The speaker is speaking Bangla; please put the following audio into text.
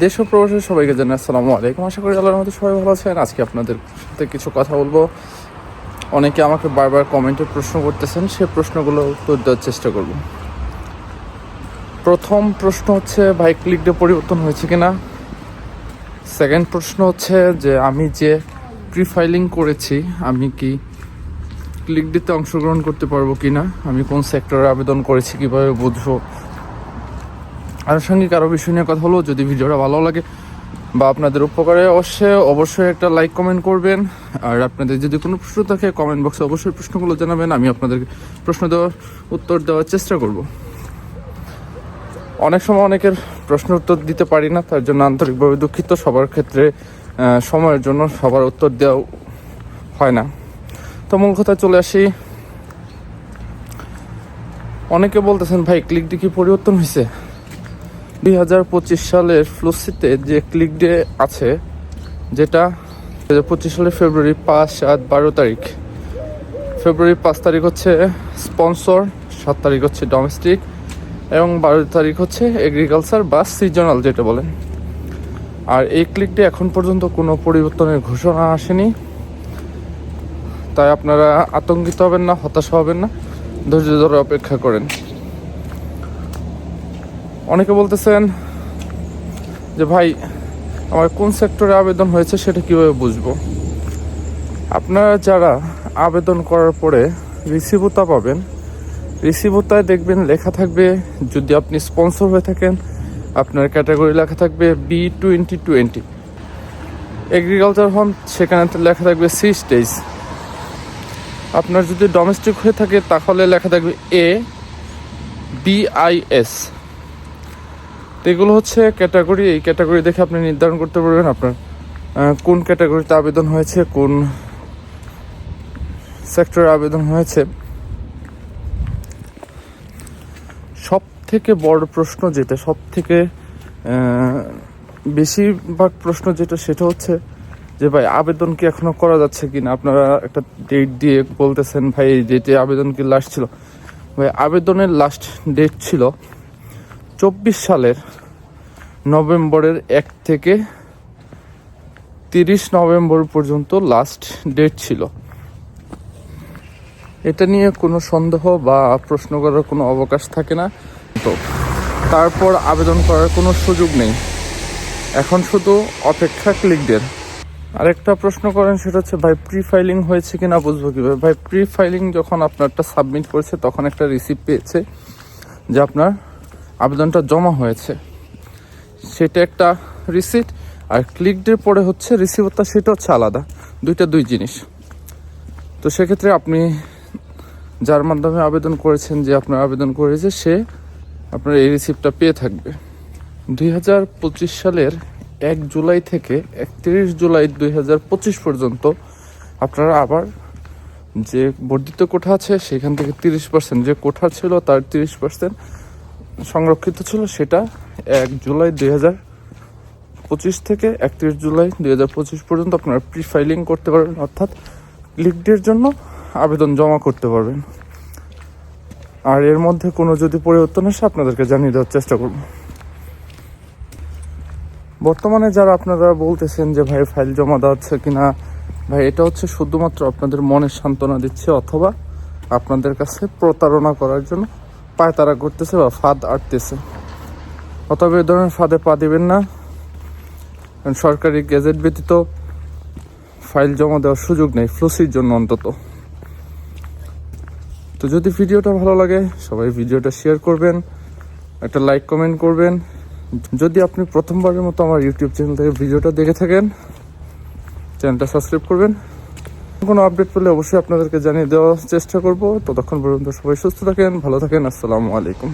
দেশ ও প্রবাসের সবাইকে জানাই আসসালামু আলাইকুম। আশা করি আল্লাহর মধ্যে সবাই ভালো আছেন। আজকে আপনাদের সাথে কিছু কথা বলব। অনেকে আমাকে বারবার কমেন্টে প্রশ্ন করতেছেন, সে প্রশ্নগুলো উত্তর দেওয়ার চেষ্টা করব। প্রথম প্রশ্ন হচ্ছে, ভাই ক্লিক ডে পরিবর্তন হয়েছে কিনা? সেকেন্ড প্রশ্ন হচ্ছে যে, আমি যে প্রি ফাইলিং করেছি, আমি কি ক্লিক ডেতে অংশগ্রহণ করতে পারব কিনা? আমি কোন সেক্টরে আবেদন করেছি, কীভাবে বুঝব? আনুষঙ্গিক আরও বিষয় নিয়ে কথা হলো। যদি ভিডিওটা ভালো লাগে বা আপনাদের উপকারে অবশ্যই অবশ্যই একটা লাইক কমেন্ট করবেন। আর আপনাদের যদি কোনো প্রশ্ন থাকে কমেন্ট বক্সে অবশ্যই প্রশ্নগুলো জানাবেন। আমি আপনাদেরকে প্রশ্ন দেওয়ার উত্তর দেওয়ার চেষ্টা করব। অনেক সময় অনেকের প্রশ্ন উত্তর দিতে পারি না, তার জন্য আন্তরিকভাবে দুঃখিত। সবার ক্ষেত্রে সময়ের জন্য সবার উত্তর দেওয়া হয় না। তো মূল কথা চলে আসি। অনেকে বলতেছেন, ভাই ক্লিক কি পরিবর্তন হয়েছে দুই হাজার পঁচিশ সালের ফ্লুসিতে যে ক্লিক ডে আছে, যেটা দু হাজার পঁচিশ সালের ফেব্রুয়ারি পাঁচ সাত বারো তারিখ। ফেব্রুয়ারি পাঁচ তারিখ হচ্ছে স্পন্সর, সাত তারিখ হচ্ছে ডোমেস্টিক, এবং বারো তারিখ হচ্ছে এগ্রিকালচার বা সিজনাল যেটা বলেন আর এই ক্লিক ডে এখন পর্যন্ত কোনো পরিবর্তনের ঘোষণা আসেনি। তাই আপনারা আতঙ্কিত হবেন না, হতাশ হবেন না। ধৈর্য ধরে অপেক্ষা করেন। অনেকে বলতেছেন যে, ভাই, আমার কোন সেক্টরে আবেদন হয়েছে সেটা কীভাবে বুঝব? আপনারা যারা আবেদন করার পরে রিসিভতা পাবেন, রিসিভতায় দেখবেন লেখা থাকবে, যদি আপনি স্পন্সর হয়ে থাকেন, আপনার ক্যাটাগরি লেখা থাকবে বি টোয়েন্টি টোয়েন্টি এগ্রিকালচার হন সেখানে লেখা থাকবে সি স্টেজ। আপনার যদি ডোমেস্টিক হয়ে থাকে, তাহলে লেখা থাকবে এ বিআইএস এগুলো হচ্ছে ক্যাটাগরি, এই ক্যাটাগরি দেখে আপনি নির্ধারণ করতে পারবেন আপনার কোন ক্যাটাগরিতে আবেদন হয়েছে, কোন সেক্টরে আবেদন হয়েছে। সব থেকে বড় প্রশ্ন যেটা সব থেকে বেশিরভাগ প্রশ্ন যেটা, সেটা হচ্ছে যে ভাই, আবেদন কি এখনও করা যাচ্ছে কি না আপনারা একটা ডেট দিয়ে বলতেছেন, ভাই, এই ডেটে আবেদন কি লাস্ট ছিল? ভাই, আবেদনের লাস্ট ডেট ছিল চব্বিশ সালের নভেম্বরের এক থেকে তিরিশ নভেম্বর পর্যন্ত লাস্ট ডেট ছিল। এটা নিয়ে কোনো সন্দেহ বা প্রশ্ন করার কোনো অবকাশ থাকে না। তো তারপর আবেদন করার কোনো সুযোগ নেই। এখন শুধু অপেক্ষা ক্লিকদের আরেকটা প্রশ্ন করেন, সেটা হচ্ছে, ভাই প্রি ফাইলিং হয়েছে কিনা বুঝব কীভাবে? ভাই প্রি ফাইলিং যখন আপনারটা সাবমিট করেছে, তখন একটা রিসিপ্ট পেয়েছে যে আপনার আবেদনটা জমা হয়েছে। সেটা একটা রিসিট আর ক্লিক ডে পরে হচ্ছে রিসিভারটা সেটা হচ্ছে আলাদা, দুইটা দুই জিনিস। তো সেক্ষেত্রে আপনি যার মাধ্যমে আবেদন করেছেন, যে আপনার আবেদন করেছে, সে আপনার এই রিসিপ্টটা পেয়ে থাকবে। দুই হাজার পঁচিশ সালের এক জুলাই থেকে একত্রিশ জুলাই দুই হাজার পঁচিশ পর্যন্ত আপনারা আবার যে বর্ধিত কোঠা আছে, সেখান থেকে তিরিশ পার্সেন্ট যে কোঠা ছিল তার তিরিশ পার্সেন্ট সংরক্ষিত ছিল সেটা এক জুলাই দুই হাজার পঁচিশ থেকে একত্রিশ জুলাই দুই হাজার পঁচিশ পর্যন্ত আপনারা প্রি ফাইলিং করতে পারবেন, অর্থাৎ লিগডের জন্য আবেদন জমা করতে পারবেন। আর এর মধ্যে কোনো যদি পরিবর্তন আসে, আপনাদেরকে জানিয়ে দেওয়ার চেষ্টা করব। বর্তমানে যারা আপনারা বলতেছেন যে, ভাই ফাইল জমা দেওয়াচ্ছে কিনা ভাই, এটা হচ্ছে শুধুমাত্র আপনাদের মনের সান্ত্বনা দিচ্ছে, অথবা আপনাদের কাছে প্রতারণা করার জন্য পায়তারা করতেছে বা ফাঁদ আটতেছে। অতএব এই ধরনের ফাঁদে পা দিবেন না। কারণ সরকারি গেজেট ব্যতীত ফাইল জমা দেওয়ার সুযোগ নেই, ফ্লুসির জন্য অন্তত। তো যদি ভিডিওটা ভালো লাগে, সবাই ভিডিওটা শেয়ার করবেন, একটা লাইক কমেন্ট করবেন। যদি আপনি প্রথমবারের মতো আমার ইউটিউব চ্যানেল থেকে ভিডিওটা দেখে থাকেন, চ্যানেলটা সাবস্ক্রাইব করবেন। কোনো আপডেট পেলে অবশ্যই আপনাদেরকে জানিয়ে দেওয়ার চেষ্টা করব। ততক্ষণ পর্যন্ত সবাই সুস্থ থাকেন, ভালো থাকেন, আসসালামু আলাইকুম।